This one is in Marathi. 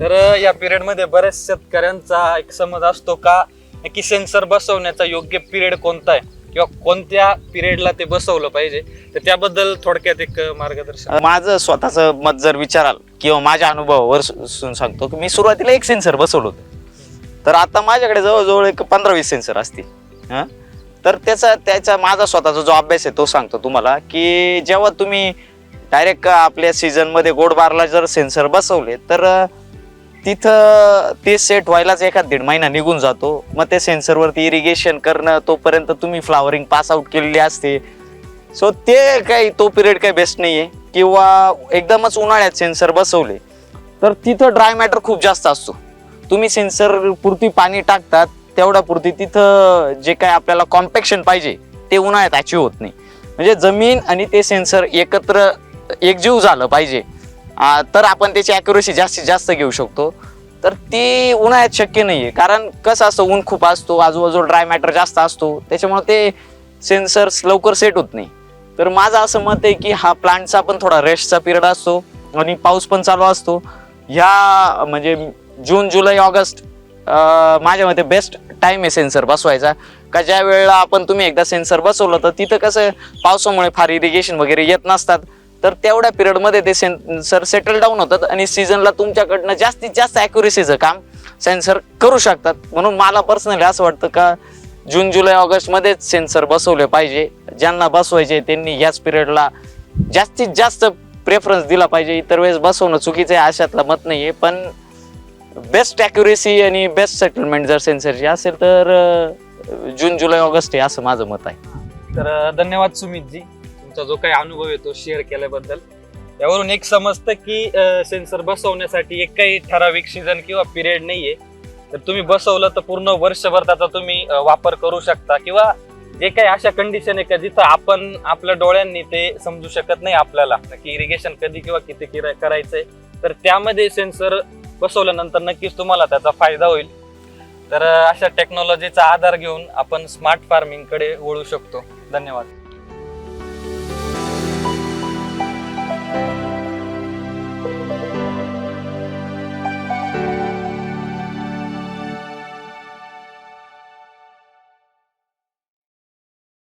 तर या पिरियडमध्ये बऱ्याच शेतकऱ्यांचा एक समज असतो का की सेन्सर बसवण्याचा योग्य पिरियड कोणता आहे? किंवा कोणत्या पिरियडला ते बसवलं पाहिजे? तर त्याबद्दल थोडक्यात एक मार्गदर्शन. माझं स्वतःचं मत जर विचाराल किंवा माझ्या अनुभवावर सांगतो की मी सुरुवातीला एक सेन्सर बसवलं होतं. तर आता माझ्याकडे जवळजवळ एक पंधरा वीस सेन्सर असतील. हां? तर त्याचा त्याचा माझा स्वतःचा जो अभ्यास आहे तो सांगतो तुम्हाला की जेव्हा तुम्ही डायरेक्ट आपल्या सीझनमध्ये गोडबारला जर सेन्सर बसवले तर तिथं ते सेट व्हायलाच एखाद दीड महिना निघून जातो. मग ते सेन्सरवरती इरिगेशन करणं तोपर्यंत तुम्ही फ्लावरिंग पास आउट केलेली असते. सो ते काही तो पिरियड काही बेस्ट नाही आहे किंवा एकदमच उन्हाळ्यात सेन्सर बसवले तर तिथं ड्राय मॅटर खूप जास्त असतो. तुम्ही सेन्सर पुरती पाणी टाकतात तेवढ्या पुरती तिथं जे काय आपल्याला कॉम्पॅक्शन पाहिजे ते उन्हाळ्यात अचीव होत नाही. म्हणजे जमीन आणि ते सेन्सर एकत्र एकजीव झालं पाहिजे. तर आपण त्याची अॅक्युरेसी जास्तीत जास्त घेऊ शकतो. तर ती उन्हाळ्यात शक्य नाही आहे कारण कसं असतं ऊन खूप असतो आजूबाजूला ड्राय मॅटर जास्त असतो. त्याच्यामुळे ते सेन्सर्स लवकर सेट होत नाही. तर माझं असं मत आहे की हा प्लांटचा पण थोडा रेस्टचा पिरियड असतो आणि पाऊस पण चालू असतो. ह्या म्हणजे जून जुलै ऑगस्ट अं, माझ्या मते बेस्ट टाईम आहे सेन्सर बसवायचा. का ज्या वेळेला आपण तुम्ही एकदा सेन्सर बसवलं तर तिथं कसं पावसामुळे फार इरिगेशन वगैरे येत नसतात. तर तेवढ्या पिरियडमध्ये ते सेन्सर सेटल डाऊन होतात आणि सीझनला तुमच्याकडनं जास्तीत जास्त ॲक्युरेसीचं काम सेन्सर करू शकतात. म्हणून मला पर्सनली असं वाटतं का जून जुलै ऑगस्टमध्येच सेन्सर बसवले पाहिजे. ज्यांना बसवायचे त्यांनी ह्याच पिरियडला जास्तीत जास्त प्रेफरन्स दिला पाहिजे. इतर वेळेस बसवणं चुकीचं आहे अशातलं मत नाही आहे पण बेस्ट ॲक्युरेसी आणि बेस्ट सेटलमेंट जर सेन्सरची असेल तर जून जुलै ऑगस्ट आहे असं माझं मत आहे. तर धन्यवाद सुमितजी. तुमचा जो काही अनुभव आहे तो शेअर केल्याबद्दल. यावरून एक समजतं की सेन्सर बसवण्यासाठी एक काही ठराविक सीझन किंवा पिरियड नाहीये. तर तुम्ही बसवलं तर पूर्ण वर्षभर त्याचा तुम्ही वापर करू शकता किंवा जे काही अशा कंडिशन आहे का जिथं आपण आपल्या डोळ्यांनी ते समजू शकत नाही आपल्याला की इरिगेशन कधी किंवा किती करायचंय. तर त्यामध्ये सेन्सर बसवल्यानंतर नक्कीच तुम्हाला त्याचा फायदा होईल. तर अशा टेक्नॉलॉजीचा आधार घेऊन आपण स्मार्ट फार्मिंगकडे वळू शकतो. धन्यवाद.